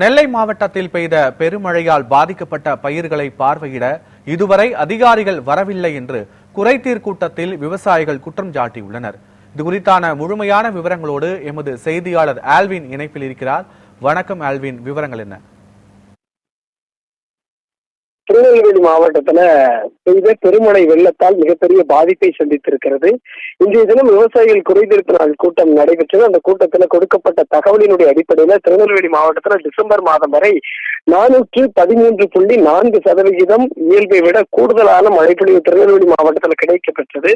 நெல்லை மாவட்டத்தில் பெய்த பெருமழையால் பாதிக்கப்பட்ட பயிர்களை பார்வையிட இதுவரை அதிகாரிகள் வரவில்லை என்று குறைதீர் கூட்டத்தில் விவசாயிகள் குற்றம் சாட்டியுள்ளனர். இது குறித்தான முழுமையான விவரங்களோடு எமது செய்தியாளர் ஆல்வின் இணைப்பில் இருக்கிறார். வணக்கம் ஆல்வின் விவரங்கள் என்ன? திருநெல்வேலி மாவட்டத்துல பெய்த பெருமழை வெள்ளத்தால் மிகப்பெரிய பாதிப்பை சந்தித்திருக்கிறது. இன்றைய தினம் விவசாயிகள் குறைதீர்ப்பு நாள் கூட்டம் நடைபெற்றது. அந்த கூட்டத்துல கொடுக்கப்பட்ட தகவலினுடைய அடிப்படையில திருநெல்வேலி மாவட்டத்துல டிசம்பர் மாதம் வரை நானூற்று பதிமூன்று புள்ளி நான்கு சதவிகிதம் இயல்பை விட கூடுதலான மழைப்பொழிவு திருநெல்வேலி மாவட்டத்துல கிடைக்கப்பெற்றது.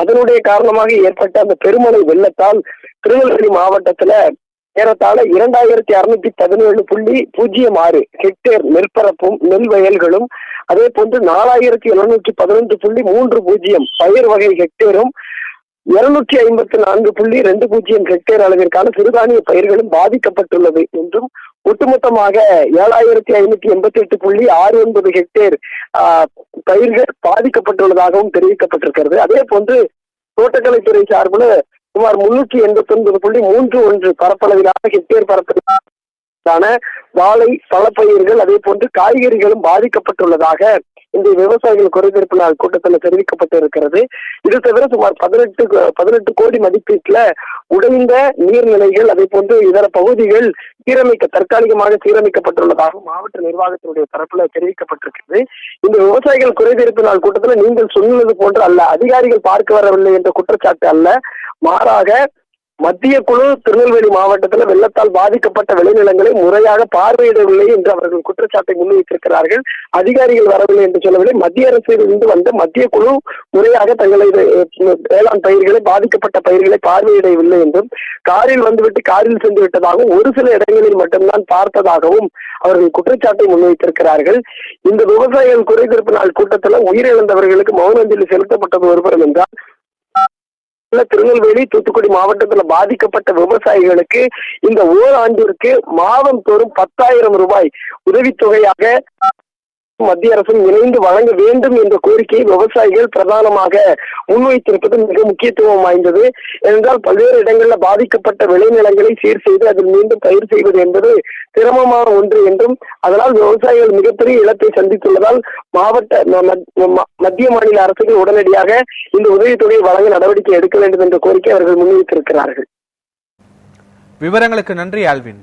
அதனுடைய காரணமாக ஏற்பட்ட அந்த பெருமழை வெள்ளத்தால் திருநெல்வேலி மாவட்டத்துல ஏறத்தாழ இரண்டாயிரத்தி அறுநூத்தி பதினேழு புள்ளி பூஜ்ஜியம் ஆறு ஹெக்டேர் நெற்பரப்பும் நெல் வயல்களும் அதே போன்று நாலாயிரத்தி எழுநூற்றி பதினொன்று புள்ளி மூன்று பூஜ்ஜியம் பயிர் வகை ஹெக்டேரும் இருநூற்றி ஐம்பத்தி நான்கு புள்ளி ரெண்டு பூஜ்ஜியம் ஹெக்டேர் அளவிற்கான சிறுதானிய பயிர்களும் பாதிக்கப்பட்டுள்ளது என்றும் ஒட்டுமொத்தமாக ஏழாயிரத்தி ஐநூத்தி எண்பத்தி எட்டு புள்ளி ஆறு ஒன்பது ஹெக்டேர் ஆஹ், பயிர்கள் பாதிக்கப்பட்டுள்ளதாகவும் தெரிவிக்கப்பட்டிருக்கிறது. அதே போன்று தோட்டக்கலைத்துறை சார்பில் சுமார் முன்னூற்றி எண்பத்தி ஒன்பது புள்ளி மூன்று ஒன்று பரப்பளவிலான ஹெக்டேர் பரப்பளவிலான வாழை பழப்பயிர்கள் அதே போன்று காய்கறிகளும் பாதிக்கப்பட்டுள்ளதாக இந்த விவசாயிகள் குறைதீர்ப்பு நாள் கூட்டத்தில் தெரிவிக்கப்பட்டு இருக்கிறது இது தவிர சுமார் பதினெட்டு பதினெட்டு கோடி மதிப்பீட்டுல உடைந்த நீர்நிலைகள் அதே போன்று இதர பகுதிகள் சீரமைக்க தற்காலிகமாக சீரமைக்கப்பட்டுள்ளதாக மாவட்ட நிர்வாகத்தினுடைய தரப்புல தெரிவிக்கப்பட்டிருக்கிறது. இந்த விவசாயிகள் குறைதீர்ப்பு நாள் கூட்டத்தில் நீங்கள் சொன்னது போன்று அல்ல அதிகாரிகள் பார்க்க வரவில்லை என்ற குற்றச்சாட்டு அல்ல. மாறாக மத்திய குழு திருநெல்வேலி மாவட்டத்தில் வெள்ளத்தால் பாதிக்கப்பட்ட விளைநிலங்களை முறையாக பார்வையிடவில்லை என்று அவர்கள் குற்றச்சாட்டை முன்வைத்திருக்கிறார்கள். அதிகாரிகள் வரவில்லை என்று சொல்லவில்லை. மத்திய அரசிலிருந்து வந்த மத்திய குழு முறையாக தங்களது வேளாண் பயிர்களை பாதிக்கப்பட்ட பயிர்களை பார்வையிடவில்லை என்றும் காரில் வந்துவிட்டு காரில் சென்று விட்டதாகவும் ஒரு சில இடங்களில் மட்டும்தான் பார்த்ததாகவும் அவர்கள் குற்றச்சாட்டை முன்வைத்திருக்கிறார்கள். இந்த விவசாயிகள் குறைதீர்ப்பு நாள் கூட்டத்தில் உயிரிழந்தவர்களுக்கு மௌன அஞ்சலி செலுத்தப்பட்டது ஒருபுறம் என்றால் திருநெல்வேலி தூத்துக்குடி மாவட்டத்துல பாதிக்கப்பட்ட விவசாயிகளுக்கு இந்த ஓராண்டிற்கு மாதம் தோறும் பத்தாயிரம் ரூபாய் உதவித்தொகையாக மத்திய அரசும் இணைந்து வழங்க வேண்டும் என்ற கோரிக்கையை விவசாயிகள் பிரதானமாக முன்வைத்திருப்பது மிக முக்கியத்துவம் வாய்ந்தது. ஏனென்றால் பல்வேறு இடங்களில் பாதிக்கப்பட்ட விளைநிலங்களை சீர் செய்து அதில் மீண்டும் பயிர் செய்வது என்பது சிரமமான ஒன்று என்றும் அதனால் விவசாயிகள் மிகப்பெரிய இழப்பை சந்தித்துள்ளதால் மாவட்ட மத்திய மாநில அரசுகள் உடனடியாக இந்த உதவித்தொகையை வழங்க நடவடிக்கை எடுக்க வேண்டும் என்ற கோரிக்கை அவர்கள் முன்வைத்திருக்கிறார்கள். விவரங்களுக்கு நன்றி ஆல்வின்.